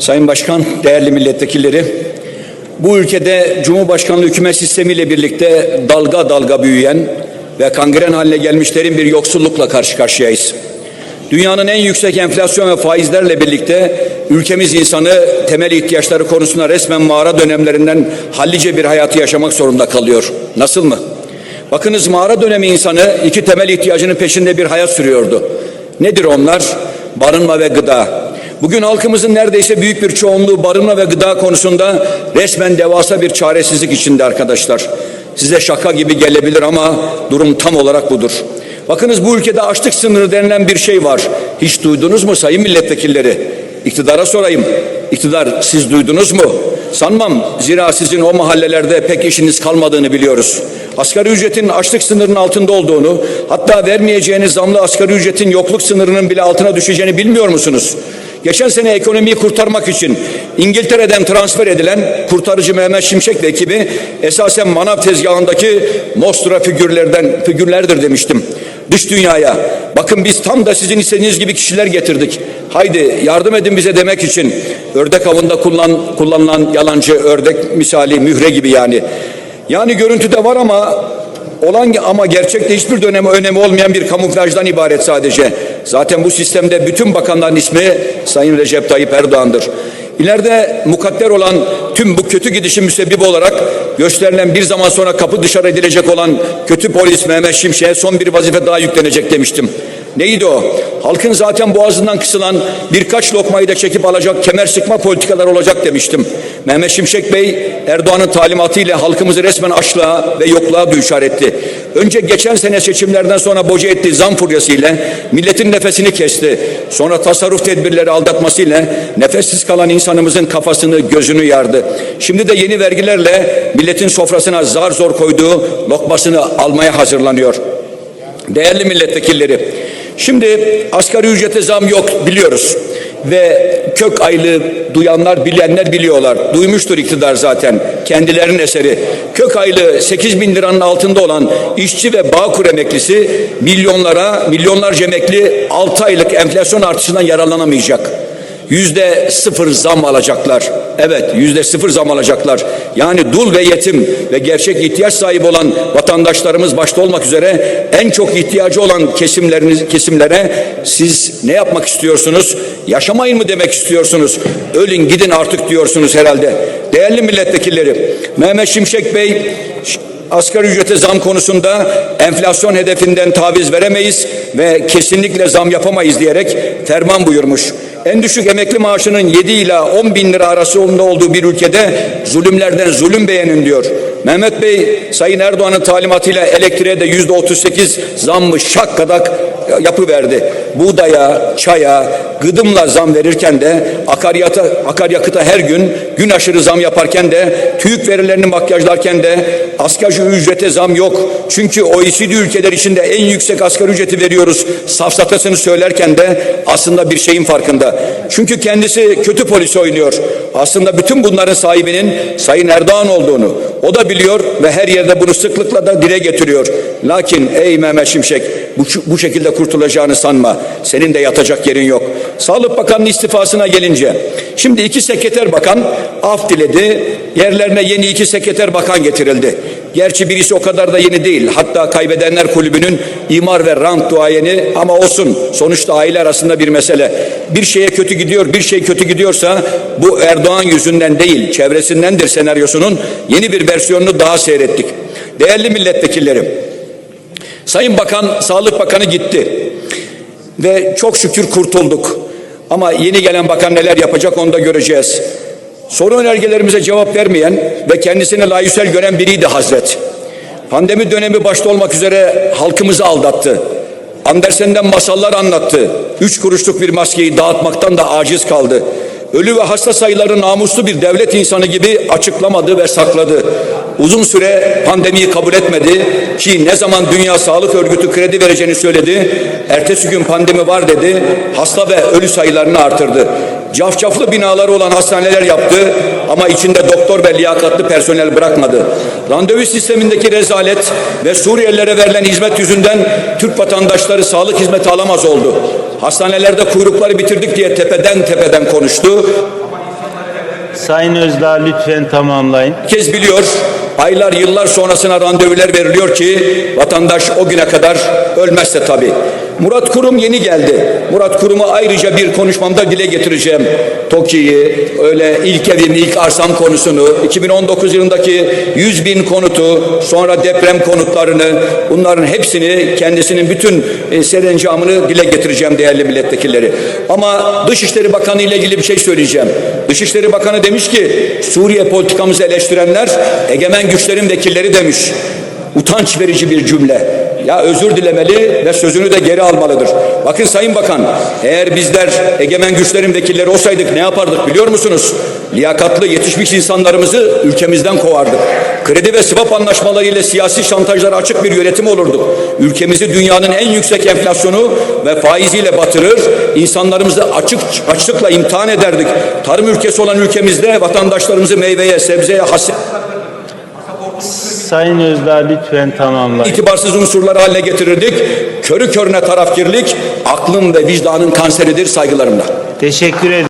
Sayın Başkan, değerli milletvekilleri, bu ülkede Cumhurbaşkanlığı hükümet sistemiyle birlikte dalga dalga büyüyen ve kangren haline gelmişlerin bir yoksullukla karşı karşıyayız. Dünyanın en yüksek enflasyon ve faizlerle birlikte ülkemiz insanı temel ihtiyaçları konusunda resmen mağara dönemlerinden hallice bir hayatı yaşamak zorunda kalıyor. Nasıl mı? Bakınız mağara dönemi insanı iki temel ihtiyacının peşinde bir hayat sürüyordu. Nedir onlar? Barınma ve gıda. Bugün halkımızın neredeyse büyük bir çoğunluğu barınma ve gıda konusunda resmen devasa bir çaresizlik içinde arkadaşlar. Size şaka gibi gelebilir ama durum tam olarak budur. Bakınız bu ülkede açlık sınırı denilen bir şey var. Hiç duydunuz mu sayın milletvekilleri? İktidara sorayım. İktidar siz duydunuz mu? Sanmam. Zira sizin o mahallelerde pek işiniz kalmadığını biliyoruz. Asgari ücretin açlık sınırının altında olduğunu, hatta vermeyeceğiniz zamlı asgari ücretin yokluk sınırının bile altına düşeceğini bilmiyor musunuz? Geçen sene ekonomiyi kurtarmak için İngiltere'den transfer edilen kurtarıcı Mehmet Şimşek ve ekibi esasen manav tezgahındaki Mostra figürlerden figürlerdir demiştim. Dış dünyaya bakın biz tam da sizin istediğiniz gibi kişiler getirdik. Haydi yardım edin bize demek için ördek avında kullan, kullanılan yalancı ördek misali mühre gibi yani. Yani görüntüde var ama olan ama gerçekte hiçbir dönemi önemi olmayan bir kamuflajdan ibaret sadece. Zaten bu sistemde bütün bakanların ismi Sayın Recep Tayyip Erdoğan'dır. İleride mukadder olan tüm bu kötü gidişin müsebbibi olarak gösterilen bir zaman sonra kapı dışarı edilecek olan kötü polis Mehmet Şimşek'e son bir vazife daha yüklenecek demiştim. Neydi o? Halkın zaten boğazından kısılan birkaç lokmayı da çekip alacak kemer sıkma politikalar olacak demiştim. Mehmet Şimşek Bey Erdoğan'ın talimatıyla halkımızı resmen açlığa ve yokluğa düşar etti. Önce geçen sene seçimlerden sonra boca ettiği zam furyasıyla milletin nefesini kesti. Sonra tasarruf tedbirleri aldatmasıyla nefessiz kalan insanımızın kafasını gözünü yardı. Şimdi de yeni vergilerle milletin sofrasına zar zor koyduğu lokmasını almaya hazırlanıyor. Değerli milletvekilleri, Şimdi asgari ücrete zam yok biliyoruz. Ve kök aylığı duyanlar, bilenler biliyorlar. Duymuştur iktidar zaten. Kendilerinin eseri. Kök aylığı 8 bin liranın altında olan işçi ve bağkur emeklisi milyonlara, milyonlarca emekli 6 aylık enflasyon artışından yararlanamayacak yüzde sıfır zam alacaklar. Evet yüzde sıfır zam alacaklar. Yani dul ve yetim ve gerçek ihtiyaç sahibi olan vatandaşlarımız başta olmak üzere en çok ihtiyacı olan kesimleriniz, kesimlere siz ne yapmak istiyorsunuz? Yaşamayın mı demek istiyorsunuz? Ölün gidin artık diyorsunuz herhalde. Değerli milletvekilleri Mehmet Şimşek Bey asgari ücrete zam konusunda enflasyon hedefinden taviz veremeyiz ve kesinlikle zam yapamayız diyerek ferman buyurmuş. En düşük emekli maaşının 7 ila 10 bin lira arasında olduğu bir ülkede zulümlerden zulüm beğenin diyor. Mehmet Bey Sayın Erdoğan'ın talimatıyla elektriğe de yüzde 38 zammı şakkadak yapıverdi. Buğdaya, çaya, gıdımla zam verirken de akaryata, akaryakıta her gün gün aşırı zam yaparken de TÜİK verilerini makyajlarken de asgari ücrete zam yok. Çünkü OECD ülkeler içinde en yüksek asgari ücreti veriyoruz. Safsatasını söylerken de aslında bir şeyin farkında. Çünkü kendisi kötü polis oynuyor. Aslında bütün bunların sahibinin Sayın Erdoğan olduğunu o da biliyor ve her yerde bunu sıklıkla da dile getiriyor. Lakin ey Mehmet Şimşek bu, bu şekilde kurtulacağını sanma. Senin de yatacak yerin yok. Sağlık Bakanı'nın istifasına gelince şimdi iki sekreter bakan af diledi. Yerlerine yeni iki sekreter bakan getirildi. Gerçi birisi o kadar da yeni değil. Hatta kaybedenler kulübünün imar ve rant duayeni ama olsun. Sonuçta aile arasında bir mesele. Bir şeye kötü gidiyor, bir şey kötü gidiyorsa bu Erdoğan yüzünden değil, çevresindendir senaryosunun yeni bir versiyonunu daha seyrettik. Değerli milletvekillerim, Sayın Bakan, Sağlık Bakanı gitti ve çok şükür kurtulduk. Ama yeni gelen bakan neler yapacak onu da göreceğiz. Soru önergelerimize cevap vermeyen ve kendisini layüsel gören biriydi Hazret. Pandemi dönemi başta olmak üzere halkımızı aldattı. Andersen'den masallar anlattı. Üç kuruşluk bir maskeyi dağıtmaktan da aciz kaldı. Ölü ve hasta sayıları namuslu bir devlet insanı gibi açıklamadı ve sakladı. Uzun süre pandemiyi kabul etmedi ki ne zaman Dünya Sağlık Örgütü kredi vereceğini söyledi. Ertesi gün pandemi var dedi. Hasta ve ölü sayılarını artırdı. Cafcaflı binaları olan hastaneler yaptı ama içinde doktor ve liyakatlı personel bırakmadı. Randevu sistemindeki rezalet ve Suriyelilere verilen hizmet yüzünden Türk vatandaşları sağlık hizmeti alamaz oldu. Hastanelerde kuyrukları bitirdik diye tepeden tepeden konuştu. Sayın Özdağ lütfen tamamlayın. Herkes biliyor. Aylar yıllar sonrasına randevular veriliyor ki vatandaş o güne kadar ölmezse tabii. Murat Kurum yeni geldi. Murat Kurum'u ayrıca bir konuşmamda dile getireceğim. TOKİ'yi, öyle ilk evim, ilk arsam konusunu, 2019 yılındaki 100 bin konutu, sonra deprem konutlarını, bunların hepsini kendisinin bütün e, serencamını dile getireceğim değerli milletvekilleri. Ama Dışişleri Bakanı ile ilgili bir şey söyleyeceğim. Dışişleri Bakanı demiş ki Suriye politikamızı eleştirenler egemen güçlerin vekilleri demiş. Utanç verici bir cümle. Ya özür dilemeli ve sözünü de geri almalıdır. Bakın Sayın Bakan, eğer bizler egemen güçlerin vekilleri olsaydık ne yapardık biliyor musunuz? Liyakatlı yetişmiş insanlarımızı ülkemizden kovardık. Kredi ve swap anlaşmaları ile siyasi şantajlara açık bir yönetim olurduk. Ülkemizi dünyanın en yüksek enflasyonu ve faiziyle batırır, insanlarımızı açık açlıkla imtihan ederdik. Tarım ülkesi olan ülkemizde vatandaşlarımızı meyveye, sebzeye, hasse Sayın Özdağ lütfen tamamlayın. itibarsız unsurlar haline getirirdik. Körü körüne tarafkirlik aklın ve vicdanın kanseridir saygılarımla. Teşekkür ederim.